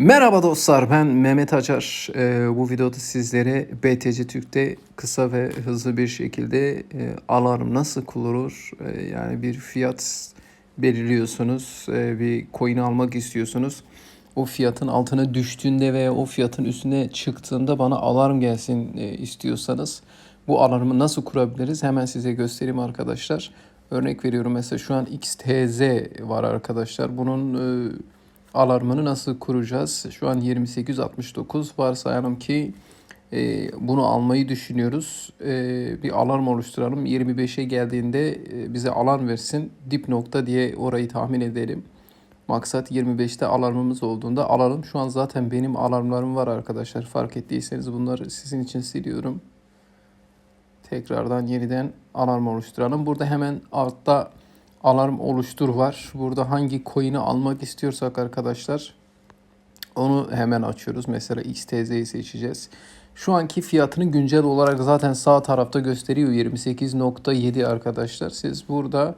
Merhaba dostlar ben Mehmet Acar. Ee, bu videoda sizlere BTC Türk'te kısa ve hızlı bir şekilde e, alarm nasıl kurulur? E, yani bir fiyat belirliyorsunuz, e, bir coin almak istiyorsunuz. O fiyatın altına düştüğünde veya o fiyatın üstüne çıktığında bana alarm gelsin e, istiyorsanız bu alarmı nasıl kurabiliriz? Hemen size göstereyim arkadaşlar. Örnek veriyorum mesela şu an XTZ var arkadaşlar. Bunun e, alarmını nasıl kuracağız? Şu an 2869 varsayalım ki e, bunu almayı düşünüyoruz. E, bir alarm oluşturalım. 25'e geldiğinde e, bize alarm versin. Dip nokta diye orayı tahmin edelim. Maksat 25'te alarmımız olduğunda alalım. Şu an zaten benim alarmlarım var arkadaşlar. Fark ettiyseniz bunları sizin için siliyorum. Tekrardan yeniden alarm oluşturalım. Burada hemen altta alarm oluştur var. Burada hangi coin'i almak istiyorsak arkadaşlar onu hemen açıyoruz. Mesela XTZ'yi seçeceğiz. Şu anki fiyatını güncel olarak zaten sağ tarafta gösteriyor 28.7 arkadaşlar. Siz burada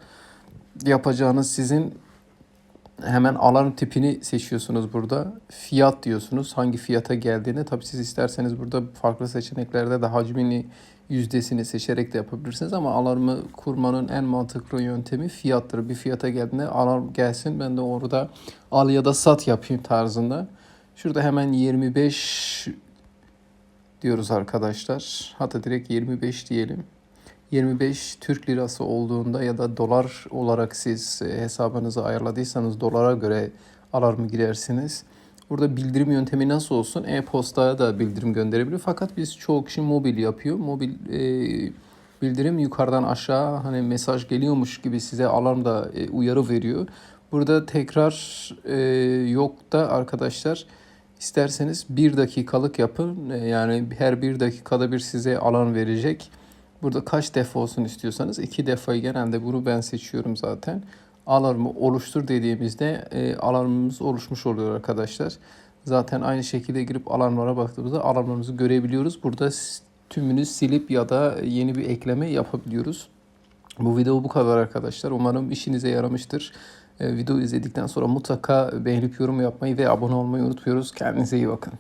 yapacağınız sizin hemen alarm tipini seçiyorsunuz burada. Fiyat diyorsunuz. Hangi fiyata geldiğini. Tabii siz isterseniz burada farklı seçeneklerde de hacmini yüzdesini seçerek de yapabilirsiniz ama alarmı kurmanın en mantıklı yöntemi fiyattır. Bir fiyata geldiğinde alarm gelsin ben de orada al ya da sat yapayım tarzında. Şurada hemen 25 diyoruz arkadaşlar. Hatta direkt 25 diyelim. 25 Türk lirası olduğunda ya da dolar olarak siz e, hesabınızı ayarladıysanız dolara göre alarmı girersiniz. Burada bildirim yöntemi nasıl olsun? E-postaya da bildirim gönderebilir. Fakat biz çoğu kişi mobil yapıyor. Mobil e, bildirim yukarıdan aşağı hani mesaj geliyormuş gibi size alarm da e, uyarı veriyor. Burada tekrar e, yok da arkadaşlar isterseniz bir dakikalık yapın. E, yani her bir dakikada bir size alarm verecek. Burada kaç defa olsun istiyorsanız iki defayı genelde bunu ben seçiyorum zaten. Alarmı oluştur dediğimizde e, alarmımız oluşmuş oluyor arkadaşlar. Zaten aynı şekilde girip alarmlara baktığımızda alarmlarımızı görebiliyoruz. Burada tümünü silip ya da yeni bir ekleme yapabiliyoruz. Bu video bu kadar arkadaşlar. Umarım işinize yaramıştır. E, video izledikten sonra mutlaka beğenip yorum yapmayı ve abone olmayı unutmuyoruz. Kendinize iyi bakın.